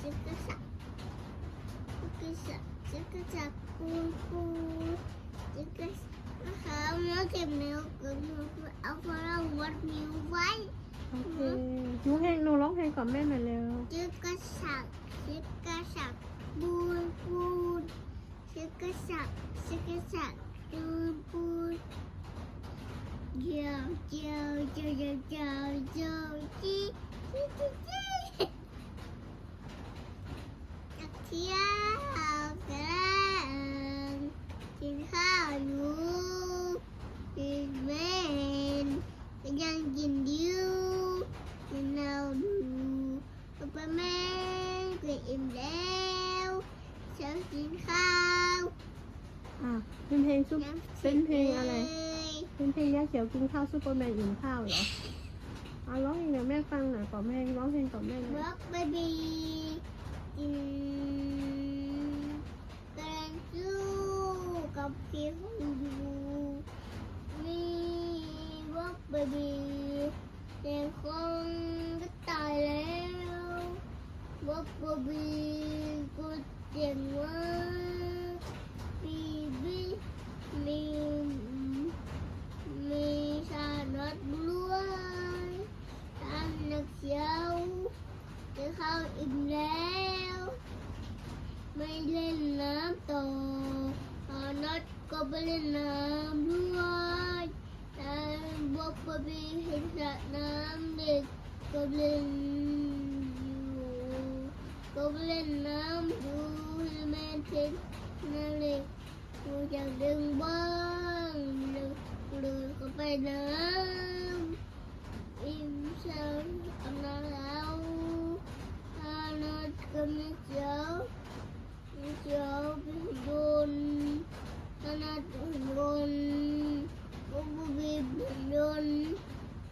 ชิกกะสักชิกกะสักชิกกะสักปูปูชิกกะสักนะคะมาเก็บนิ้วกับนิ้วเอาพลังวัดนิ้วไว้โอเคหนูเพลงหนูร้องเพลงก่อนแม่หน่อยเร็วชิกกะสักชิกกะสักปูนปูนชิกกะสักชิกกะสักปูนปูนเจียวเจียวเจียวเจียวเจียวเจียวจีจีจีจี อยาก เที่ยวกันกินข้าวอยู่กินเม่นก็ยังกินยูกินเราดูป๊าป๊าแม่ก็อิ่มแล้วเช้ากินข้าวอะเป็นเพลงซุปเป็นเพลงอะไร เป็นเพลงยาเขียวกินข้าวซูเปอร์แมนอิ่มข้าวเหรอเอาร้องเพลงเดี๋ยวแม่ฟังหน่อยก่อนแม่ร้องเพลงก่อนแม่หน่บอยล็อ กินกงจูกับพี่ของอยู่นี่บล็อกเบบี้แต่คงก็ตายแล้วบล็อกเบบี้ก็เจ๋งมากบีบีมีมีชาลอตบลูย ทานนักเชียวจะเข้าอิ่มแล้ว ไม่เล่นน้ำ ต่อนัดก็ไปเล่นน้ำด้วยแต่บอกว่าพี่เห็นสระน้ำเด็กก็เล่นอยู่ก็เล่นน้ำดูให้แม่เห็นนั่นเลยกูอยากดึงบ้างเลยเลยก็ไปน้ำอิ่มเช้าอาบน้ำแล้วทานอดก็ไม่เช้าไม่เช้าเป็นบนทานอดเป็นบนบุบบีเป็นบน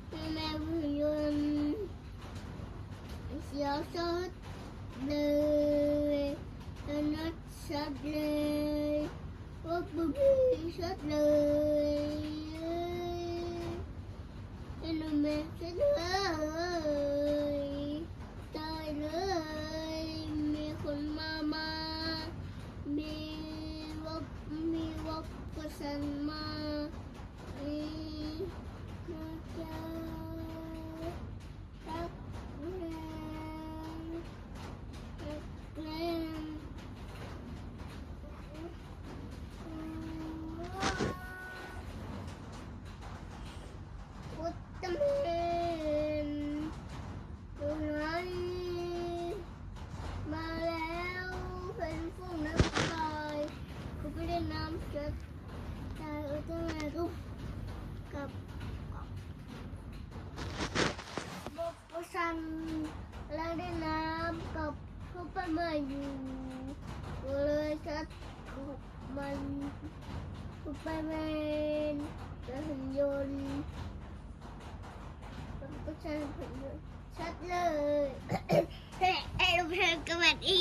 แม่แม่เป็นบนเช้าสดเลยทานอด สดเลยบุบบี กับกับบุษันแล้วเด้น้ำกับซุปเปอร์แมนอยู่เลยชัดมันซุปเปอร์แมนแล้หุ่นยนต์บุษันหุ่นยนต์ชัดเลยเฮ้ยไอ้ลูกเพลงกระบาดอี